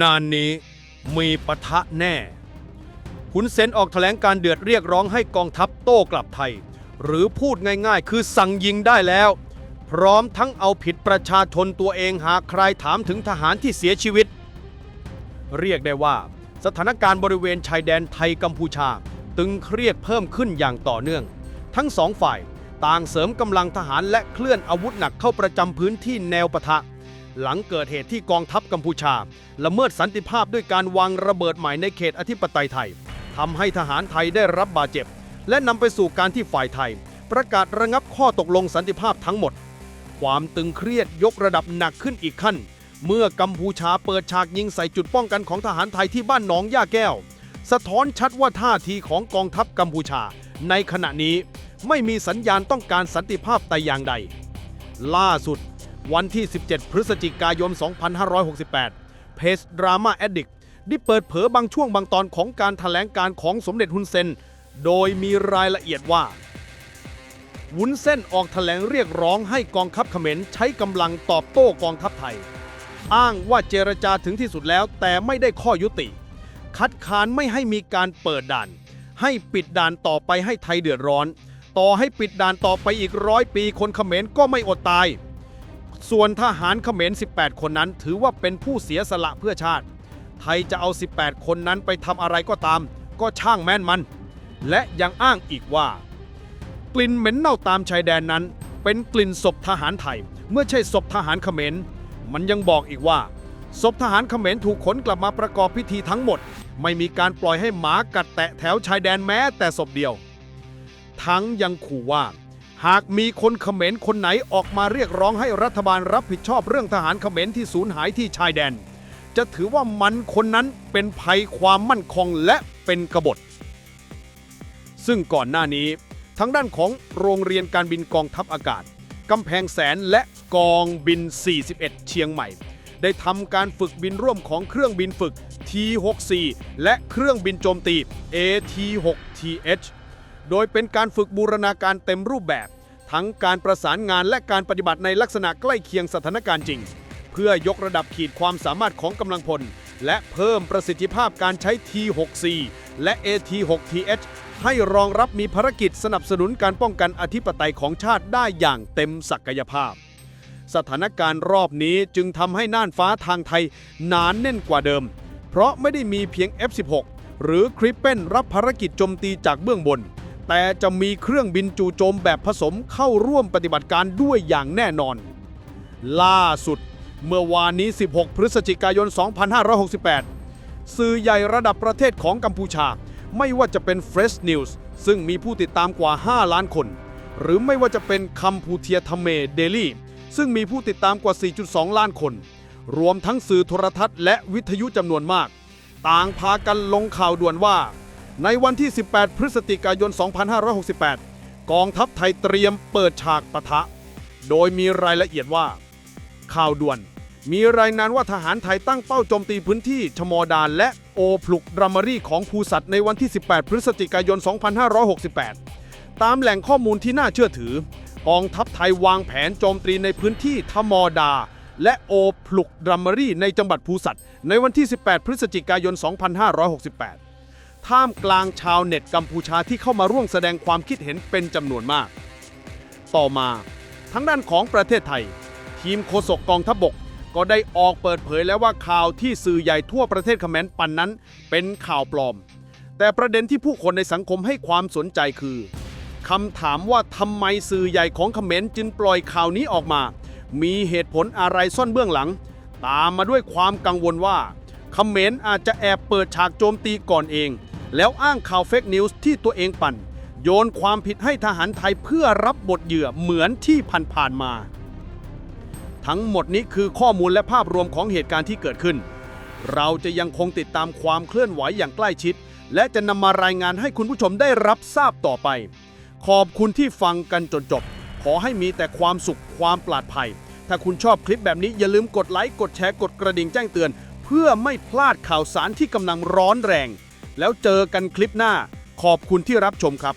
นานนี้มีปะทะแน่หุนเซนออกแถลงการเดือดเรียกร้องให้กองทัพโต้กลับไทย หรือพูดง่ายๆ คือสั่งยิงได้แล้ว พร้อมทั้งเอาผิดประชาชนตัวเองหากใครถามถึงทหารที่เสียชีวิต เรียกได้ว่า สถานการณ์บริเวณชายแดนไทยกัมพูชา ตึงเครียดเพิ่มขึ้นอย่างต่อเนื่อง ทั้งสองฝ่าย ต่างเสริมกำลังทหารและเคลื่อนอาวุธหนักเข้าประจำพื้นที่แนวปะทะ หลังเกิดเหตุที่กองทัพกัมพูชา ละเมิดสันติภาพด้วยการวางระเบิดใหม่ในเขตอธิปไตยไทยทำให้ทหารไทยได้รับบาดเจ็บ และนำไปสู่การที่ฝ่ายไทย ประกาศระงับข้อตกลงสันติภาพทั้งหมด ความตึงเครียดยกระดับหนักขึ้นอีกขั้น เมื่อกัมพูชาเปิดฉากยิงใส่จุดป้องกันของทหารไทยที่บ้านหนองย่าแก้ว สะท้อนชัดว่าท่าทีของกองทัพกัมพูชา ในขณะนี้ไม่มีสัญญาณต้องการสันติภาพแต่อย่างใด ล่าสุด วันที่ 17 พฤศจิกายน 2568 เพจดราม่าแอดดิกได้เปิดเผยบางช่วงบางตอนของการถแถลงการของสมเด็จฮุนเซน โดยมีรายละเอียดว่า วุ้นเส้นออกแถลงเรียกร้องให้กองทัพเขมรใช้กำลังตอบโต้กองทัพไทย อ้างว่าเจรจาถึงที่สุดแล้วแต่ไม่ได้ข้อยุติ คัดค้านไม่ให้มีการเปิดด่าน ให้ปิดด่านต่อไปให้ไทยเดือดร้อน ต่อให้ปิดด่านต่อไปอีกร้อยปีคนเขมรก็ไม่อดตาย ส่วนทหารเขมร 18 คนนั้นถือว่าเป็นผู้เสียสละเพื่อชาติ ไทยจะเอา 18 คนนั้นไปทำอะไรก็ตาม ก็ช่างแม่นมัน และยังอ้างอีกว่า กลิ่นเหม็นเน่าตามชายแดนนั้น เป็นกลิ่นศพทหารไทย เมื่อใช่ศพทหารเขมร มันยังบอกอีกว่าศพทหารเขมรถูกขนกลับมาประกอบพิธีทั้งหมด ไม่มีการปล่อยให้หมากัดแตะแถวชายแดนแม้แต่ศพเดียว ทั้งยังขู่ว่า หากมีคนเขมรคนไหนออกมาเรียกร้องให้รัฐบาลรับผิดชอบเรื่องทหารเขมรที่สูญหายที่ชายแดน จะถือว่ามันคนนั้นเป็นภัยความมั่นคงและเป็นกบฏ ซึ่งก่อนหน้านี้ทางด้านของโรงเรียนการบินกองทัพอากาศกำแพงแสนและกองบิน 41 เชียงใหม่ ได้ทำการฝึกบินร่วมของเครื่องบินฝึก T64 และเครื่องบินโจมตี AT6TH โดยเป็นการฝึกบูรณาการเต็มรูปแบบ ทั้งการประสานงานและการปฏิบัติในลักษณะใกล้เคียงสถานการณ์จริง เพื่อยกระดับขีดความสามารถของกำลังพล และเพิ่มประสิทธิภาพการใช้ T6C และ AT6TH ให้รองรับมีภารกิจสนับสนุนการป้องกันอธิปไตยของชาติได้อย่างเต็มศักยภาพ สถานการณ์รอบนี้จึงทำให้น่านฟ้าทางไทยหนานแน่นกว่าเดิม เพราะไม่ได้มีเพียง F16 หรือคริปเปนรับภารกิจโจมตีจากเบื้องบน แต่จะมีเครื่องบินจู่โจมแบบผสมเข้าร่วมปฏิบัติการด้วยอย่างแน่นอน ล่าสุด เมื่อวานนี้ 16 พฤศจิกายน 2568 สื่อใหญ่ระดับประเทศของกัมพูชา ไม่ว่าจะเป็น Fresh News ซึ่งมีผู้ติดตามกว่า 5 ล้านคน หรือไม่ว่าจะเป็นคัมพูเทียทเมเดลี่ซึ่งมีผู้ติดตามกว่า 4.2 ล้านคน รวมทั้งสื่อโทรทัศน์และวิทยุจำนวนมาก ต่างพากันลงข่าวด่วนว่า ในวันที่ 18 พฤศจิกายน 2568 กองทัพไทยเตรียมเปิดฉากปะทะ โดยมีรายละเอียดว่า ข่าวด่วน มีรายงานว่าทหารไทยตั้งเป้าโจมตีพื้นที่ชมอดานและโอพลุกดรามารีของภูสัตว์ในวันที่ 18 พฤศจิกายน 2568 ตามแหล่งข้อมูลที่น่าเชื่อถือ กองทัพไทยวางแผนโจมตีในพื้นที่ทมอดา และโอพลุกดรามารีในจังหวัดภูสัตว์ในวันที่ 18 พฤศจิกายน 2568 ท่ามกลางชาวเน็ตกัมพูชาที่เข้ามาร่วมแสดงความคิดเห็นเป็นจำนวนมาก ต่อมาทั้งด้านของประเทศไทย ทีมโฆษกกองทัพบกก็ได้ออกเปิดเผยแล้วว่าข่าวที่สื่อใหญ่ทั่วประเทศคอมเขมรปันนั้น เป็นข่าวปลอม แต่ประเด็นที่ผู้คนในสังคมให้ความสนใจคือคำถามว่าทำไมสื่อใหญ่ของคอมเขมรจึงปล่อยข่าวนี้ออกมา มีเหตุผลอะไรซ่อนเบื้องหลัง ตามมาด้วยความกังวลว่าคอมเขมรอาจจะแอบเปิดฉากโจมตีก่อนเอง แล้วอ้างข่าวเฟกนิวส์ที่ตัวเองปั่น โยนความผิดให้ทหารไทยเพื่อรับบทเหยื่อเหมือนที่ผ่านๆมา ทั้งหมดนี้คือข้อมูลและภาพรวมของเหตุการณ์ที่เกิดขึ้น เราจะยังคงติดตามความเคลื่อนไหวอย่างใกล้ชิด และจะนำมารายงานให้คุณผู้ชมได้รับทราบต่อไป ขอบคุณที่ฟังกันจนจบ ขอให้มีแต่ความสุขความปลอดภัยถ้าคุณชอบคลิปแบบนี้อย่าลืมกดไลค์ กดแชร์ กดกระดิ่งแจ้งเตือน เพื่อไม่พลาดข่าวสารที่กำลังร้อนแรง แล้วเจอกันคลิปหน้าขอบคุณที่รับชมครับ